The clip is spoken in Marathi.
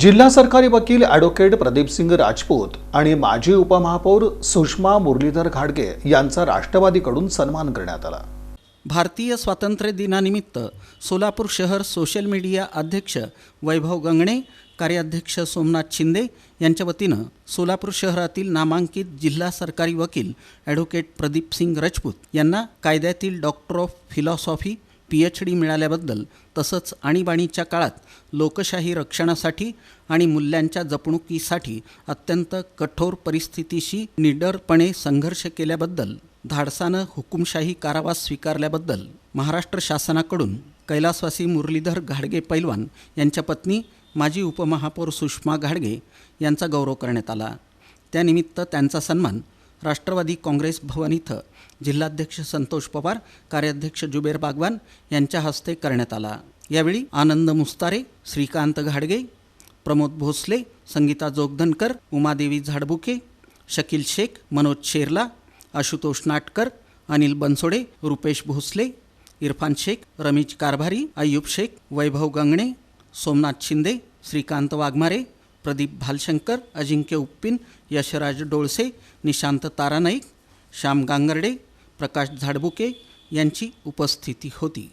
जिल्हा सरकारी वकील ॲडव्होकेट प्रदीपसिंग राजपूत आणि माजी उपमहापौर सुषमा मुरलीधर घाडगे यांचा राष्ट्रवादीकडून सन्मान करण्यात आला. भारतीय स्वातंत्र्य दिनानिमित्त सोलापूर शहर सोशल मीडिया अध्यक्ष वैभव गंगणे कार्याध्यक्ष सोमनाथ शिंदे यांच्या वतीनं सोलापूर शहरातील नामांकित जिल्हा सरकारी वकील ॲडव्होकेट प्रदीपसिंग राजपूत यांना कायद्यातील doctor of philosophy P H D मिळाल्याबद्दल तसंच आणीबाणीच्या काळात लोकशाही रक्षणासाठी आणि मूल्यांच्या जपणुकीसाठी अत्यंत कठोर परिस्थितीशी निडरपणे संघर्ष केल्याबद्दल धाडसानं हुकुमशाही कारावास स्वीकारल्याबद्दल महाराष्ट्र शासनाकडून कैलासवासी मुरलीधर घाडगे पैलवान यांच्या पत्नी माजी उपमहापौर सुषमा घाडगे यांचा गौरव करण्यात आला. त्यानिमित्त त्यांचा सन्मान राष्ट्रवादी काँग्रेस भवन इथं जिल्हाध्यक्ष संतोष पवार कार्याध्यक्ष जुबेर बागवान यांच्या हस्ते करण्यात आला. यावेळी आनंद मुस्तारे श्रीकांत घाडगे प्रमोद भोसले संगीता जोगधनकर उमादेवी झाडबुके शकील शेख मनोज शेरला आशुतोष नाटकर अनिल बनसोडे रुपेश भोसले इरफान शेख रमेश कारभारी अय्यूब शेख वैभव गंगणे सोमनाथ शिंदे श्रीकांत वाघमारे प्रदीप भालशंकर अजिंक्य उप्पिन यशराज डोळसे निशांत तारानाईक श्याम गांगर्डे प्रकाश झाडबुके यांची उपस्थिती होती.